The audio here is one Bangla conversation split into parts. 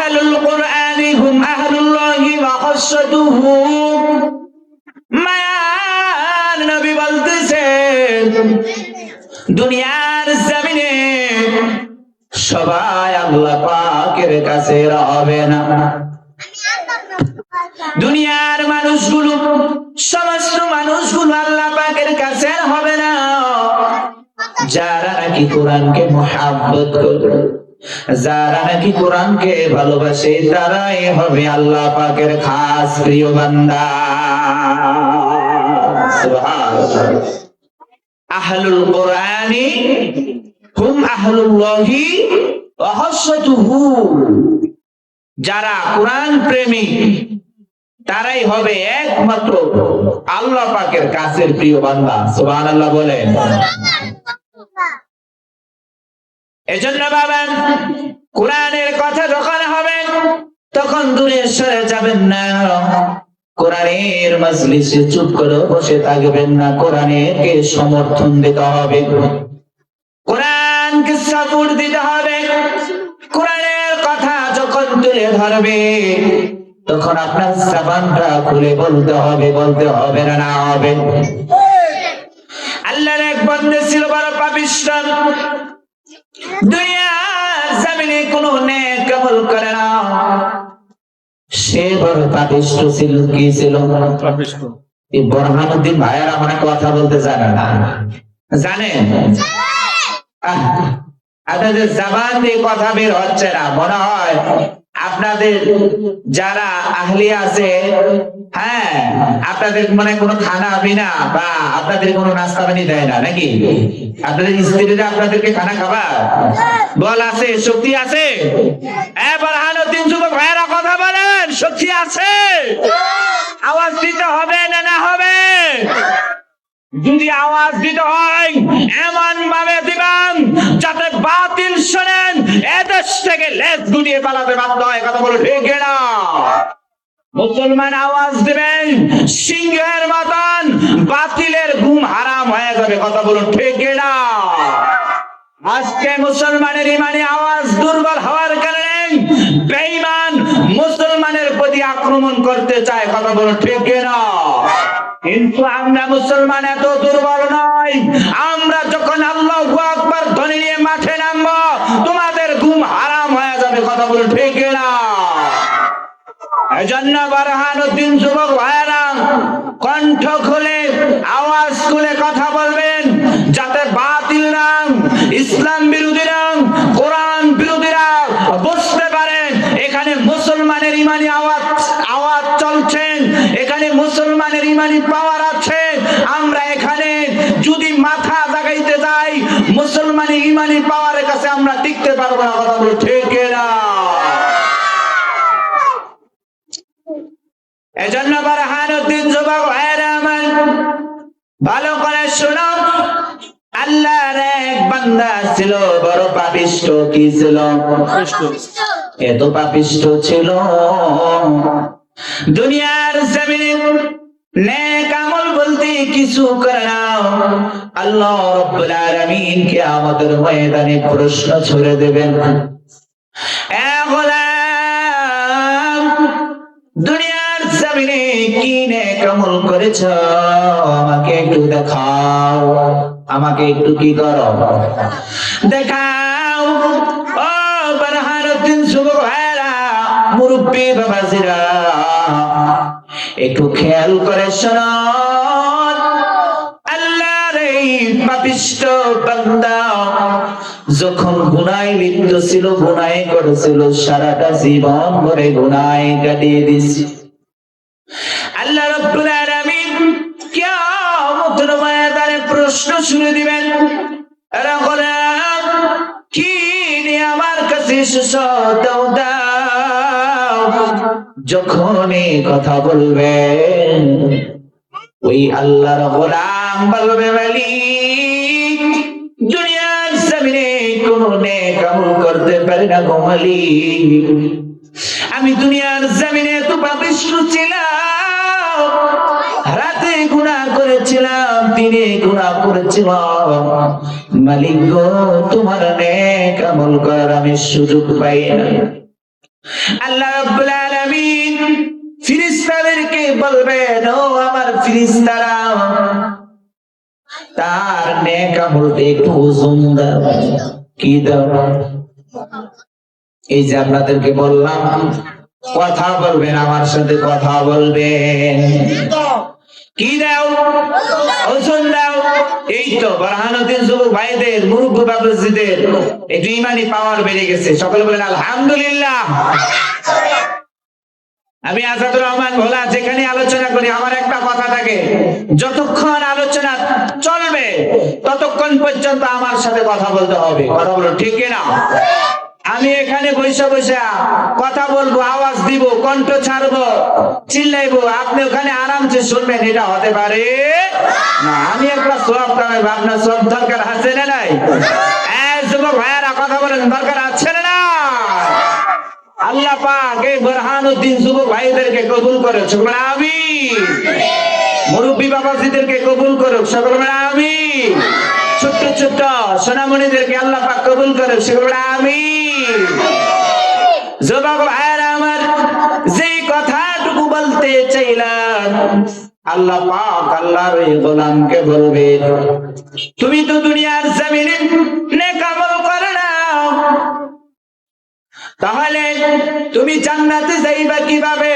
আহলুল কোরআনি হুম আহলুল্লাহি ওয়া খাসসাতুহু মায়ার নবী বলতেছেন দুনিয়ার জমিনে সবাই আল্লাহ পাকের কাছে হবে না। দুনিয়ার মানুষগুলো, সমস্ত মানুষগুলো আল্লাহ পাকের কাছে হবে না। যারা নাকি কোরআনকে মহাব্বত করবে যারা নাকি কোরআনকে ভালোবাসে, তারাই হবে আল্লাহ পাকের খাস প্রিয় বান্দা। আহলুল কোরআনি হুম আহলুল্লাহি ওয়া যারা কোরআন প্রেমী, তারাই হবে একমাত্র আল্লাহ পাকের কাছের প্রিয় বান্দা। সুবহানাল্লাহ বলেন। এজন্য বাবা কোরআনের কথা যখন হবে, তখন দূরে সরে যাবেন না। কোরআনের মজলিসে চুপ করে বসে থাকবেন না। কোরআনকে সমর্থন দিতে হবে। কোরআনকে সাপোর্ট দিতে হবে? কোরআনের কথা যখন তুলে ধরবে, তখন আপনার সাবানটা খুলে বলতে হবে বলতে হবে না না হবে। আল্লাহর এক বন্ধে ছিল বড় পাপিষ্ট। দুনিয়ার কোনো নেক আমল করে না। সে বড় পাপিষ্ট ছিল কি ছিল? এই বরহানুদ্দিন ভাইয়ার আমার কথা বলতে জানে না। জানেন আহ, আপনাদের জাবান দিয়ে কথা বের হচ্ছে না মনে হয় আপনাদের যারা আহলি আছে হ্যাঁ আপনাদের মনে কোনো খানা বিনা বা আপনাদের কোনো নাস্তা পানি দেয় না, নাকি? আপনাদের স্ত্রীরা আপনাদেরকে খানা খাবার বল আছে, শক্তি আছে? এবার হানো তিন ভাইয়েরা কথা বলেন, শক্তি আছে আওয়াজ দিতে হবে না না হবে যদি আওয়াজ দিতে হয় এমন ভাবে দিবেন যাতে বাতিল শোনেন, এদেশ থেকে লেজ গুটিয়ে পালাতে বাধ্য হয়। কথা বলো ঠিক মুসলমান আওয়াজ দিবেন, সিংহের মতন বাতিলের ঘুম হারাম হয়ে যাবে। কথা বলুন, ঠিক আজকে মুসলমানের ইমানে আওয়াজ দুর্বল হওয়ার কারণে বেঈমান মুসলমানের প্রতি আক্রমণ করতে চায়। কথা বলুন, ঠিক কিন্তু আমরা মুসলমান, এত দুর্বল নয়। আমরা যখন আল্লাহ আকবার ধ্বনি নিয়ে মাঠে নামবো, তোমাদের ঘুম হারাম হয়ে যাবে, কথা বলুন ঠিক না এজন্য বারহানুদ্দিন যুবক ভাইয়েরা, কণ্ঠ খুলে, আওয়াজ খুলে কথা বলবেন, যাতে বাতিল নাম ইসলাম বিরোধীরা কোরআন বিরোধীরা বুঝতে পারেন এখানে মুসলমানের ইমানি আওয়াজ আওয়াজ চলছেন এখানে মুসলমানের ইমানি পাওয়ার আছে। আমরা এখানে যদি মাথা জাগাইতে যাই মুসলমানি ইমানি পাওয়ারের কাছে আমরা টিকতে পারব না কথা বলো ঠিক না এজন্য বারহানুদ্দিন যুবক ভাইয়েরা আমার ভালো করে শোনো। আল্লাহর এক বান্দা ছিল বড় পাপিষ্ট কি ছিল? এত পাপিষ্ট ছিল। দুনিয়ার জমিনে নেক আমল বলতে কিছু করে না আল্লাহ রব্বুল আলামিন কে আমাদের ময়দানে প্রশ্ন ছুড়ে দেবেন দুনিয়ার জমিনে কি নেক আমল করেছ? আমাকে একটু দেখাও, আমাকে একটু কি করো? দেখাও, ও বারহানুদ্দিন যুবক ভাইরা মুরব্বী বাবাজিরা একটু খেয়াল করে শোনো। পাপিষ্ট বান্দা যখন গুনায় লিপ্ত ছিল, গুনায় করেছিল, সারাটা জীবন ভরে গুনায় কাটিয়ে দিছি আল্লাহ রব্বুল আলামিন কিয়ামতের ময়দানে প্রশ্ন শুনে দিবেন এরা কি নিয়ে আমার কাছে দাও যখন কথা বলবেন, ওই আল্লাহর গোলাম বলবে, মালিক, দুনিয়ার জমিনে কোন নেক করতে পারি না গো মালিক। আমি দুনিয়ার জমিনে তো পাপিষ্ট ছিলাম, রাতে গুণা করেছিলাম, দিনে গুণা করেছিলাম। মালিক গো, তোমার নেক আমল করার আমি সুযোগ পাই না আল্লাহ রাব্বুল ফিরিস্তাদেরকে বলবেন ও আমার ফিরিস্তারা তার নেক আমলতে একটু দাও। কি দাও? এই যে আপনাদেরকে বললাম, কথা বলবেন, আমার সাথে কথা বলবেন। কি দাও? ওজন দাও। এই তো, বরহানুদ্দিন যুবক ভাইদের, মুরব্বী বাবুজিদের, একটু ইমানি পাওয়ার বেড়ে গেছে। সকলে বলেন, আলহামদুলিল্লাহ। আমি আজাদুর রহমান ভোলা, যেখানে আলোচনা করি, আমার একটা কথা থাকে। যতক্ষণ আলোচনা চলবে, ততক্ষণ পর্যন্ত আমার সাথে কথা বলতে হবে। কথা বলো, ঠিক না আমি এখানে বৈশা বৈশা কথা বলব, আওয়াজ দিব, কণ্ঠ ছাড়বো, চিল্লাইবো। আপনি ওখানে আরামসে শুনবেন, এটা হতে পারে না। আমি একটা সব কামাই আপনার সব দরকার আছে না নাই? যুবক ভাইয়ারা, কথা বলেন, দরকার আছে না? আল্লাহ পাক এই বোরহানুদ্দিন যুবক ভাইদেরকে কবুল করুক। সকলে আমি মুরব্বী বাবাজিদেরকে কবুল করুক। সকলে আমি ছোট্ট ছোট্ট সোনামণিদেরকে আল্লাহ পাক কবুল করুক। সকলে আমি যুবক ভাইয়েরা আমার, যেই কথাটুকু বলতে চাইলাম, আল্লাহ পাক আল্লাহর ওই গোলামকে বলবে তুমি তো দুনিয়ার জমিনে তুমি জান্নাতে যাইবা কীভাবে?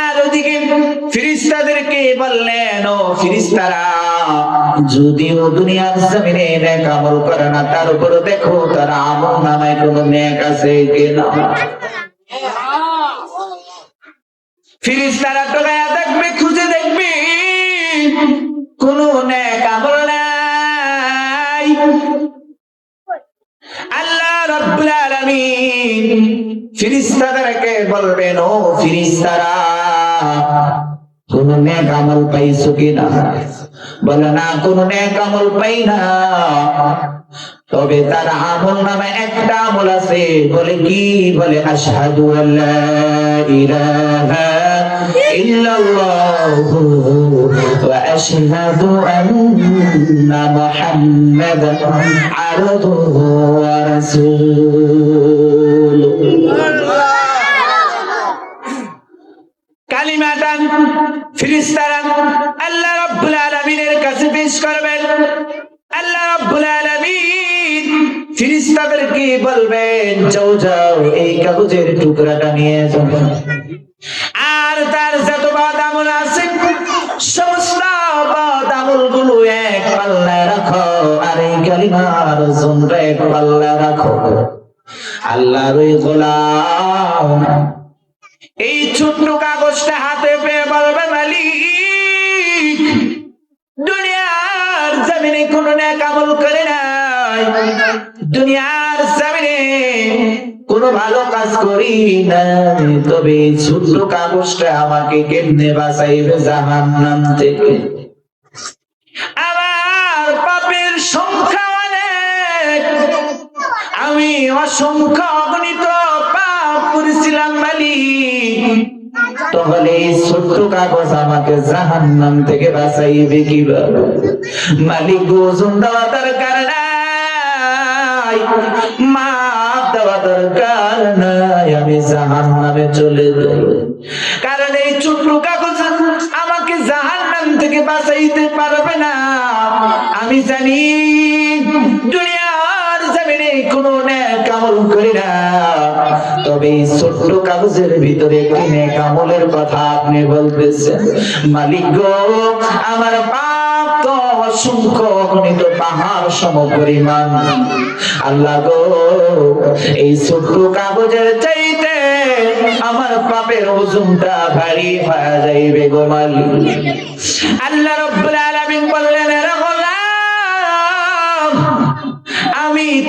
আর ওদিকে ফিরিস্তাদেরকে বললেন ও ফিরিস্তারা, যদিও দুনিয়ার জমিনে নেক আমল করে না, তার উপরে দেখো তার আমল নামায় কোনো নেক আছে কিনা? ফিরিস্তারা টোকায়া দেখবে, খুঁজে দেখবে কোন নেক আমল রাব্বুল আলামিন। ফেরেশতাদেরকে বলবেন, ও ফেরেশতারা কোন নেক আমল পাইছো কিনা বলে, না, কোন নেক আমল পাই না। তবে তার আমল নামে একটা আমল আছে। বলে, কি? বলে, আশহাদু আল্লা ইলাহা ইল্লাল্লাহ ওয়া আশহাদু আন্না মুহাম্মাদান আবদুহু ওয়া রাসূলুহু। ফিরিস্তারা আল্লাহ রাব্বুল আলামিনের কাছে পেশ করবেন। আল্লাহ রাব্বুল আলামিন ফিরিস্তাদেরকে বলবেন, যাও যাও, এই কাগজের টুকরাটা নিয়ে যাও। আর তার যত বাদ আমল আছে, সমস্ত বাদ আমলগুলো এক পাল্লায় রাখো, আর এই কালিমার ওজনটা এক পাল্লায় রাখো। আল্লাহর ওই গোলাম, এই ছোট্ট কাগজটা হাতে পেয়ে বলবে, মালিক, দুনিয়ার জমিনে কোন নেক আমল করে দুনিয়ার জমিনে কোন ভালো কাজ করি নাই। তবে ছোট্ট কাগজটা আমাকে কেমনে বাঁচাইবে জাহান্নাম থেকে? আমার পাপের সংখ্যা অনেক। আমি অসংখ্য অগণিত পাপ করেছিলাম মালিক। তাহলে ছোট্ট কাগজ আমাকে থেকে কীভাবে? মালিক ওজন দেওয়া দরকার নাই। দেওয়া দরকার নাই, আমি জাহান্নামে চলে যাই কারণ এই কাগজ আমাকে জাহান্নাম থেকে বাঁচাইতে পারবে না। আমি জানি দুনিয়ার জমিনে কোনো আমল করি না। তবে এই ছোট্ট কাগজের ভিতরে একটি নেক আমলের কথা আপনি বলতেছেন। মালিক গো, আমার তো অসংখ্য অগণিত পাহাড় সম পরিমাণ আল্লাহ গো, এই ছোট্ট কাগজের চাইতে আমার পাপের ওজনটা ভারী হয়ে যাইবে গো মালিক। আল্লাহ রব্বুল আলামিন বললেন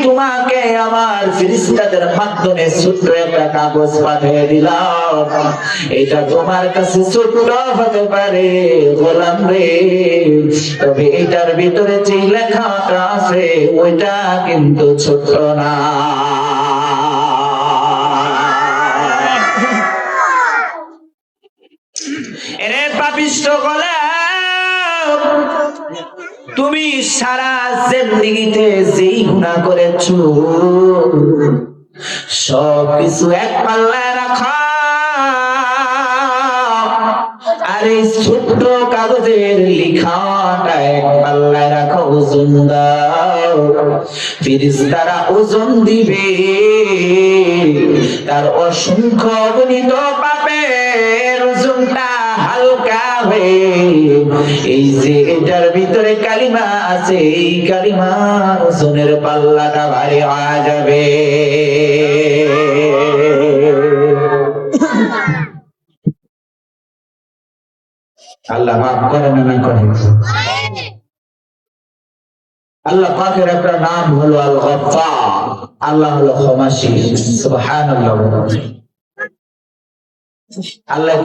তোমাকে আমার ফিরিস্তাদের মাধ্যমে ছোট্ট একটা কাগজ পাঠিয়ে দিলাম। এটা তোমার কাছে ছোট্ট হতে পারে গোলাম রে। তবে এটার ভিতরে যে লেখাটা আছে, ওইটা কিন্তু ছোট না। এরে পাপিষ্ট গোলাম তুমি সারা জিন্দিগিতে যেই গুণা করেছ সব কিছু এক পাল্লায় রাখা। আর এই ছোট্ট কাগজের লিখাটা এক পাল্লায় রাখা, ওজন দাও। ফিরিস্তারা ওজন দিবে, তার অসংখ্য অগণিত পাপের ওজনটা হয়ে এই যে এটার ভিতরে কালিমা আছে, এই কালিমা ওজনের পাল্লাটা ভারী হয়ে যাবে। আল্লাহ মাফ করে না করে। আল্লাহ পাকের একটা নাম হলো আল গফফার আল্লাহ হলো ক্ষমাশীল। সুবহানাল্লাহ। আল্লাহ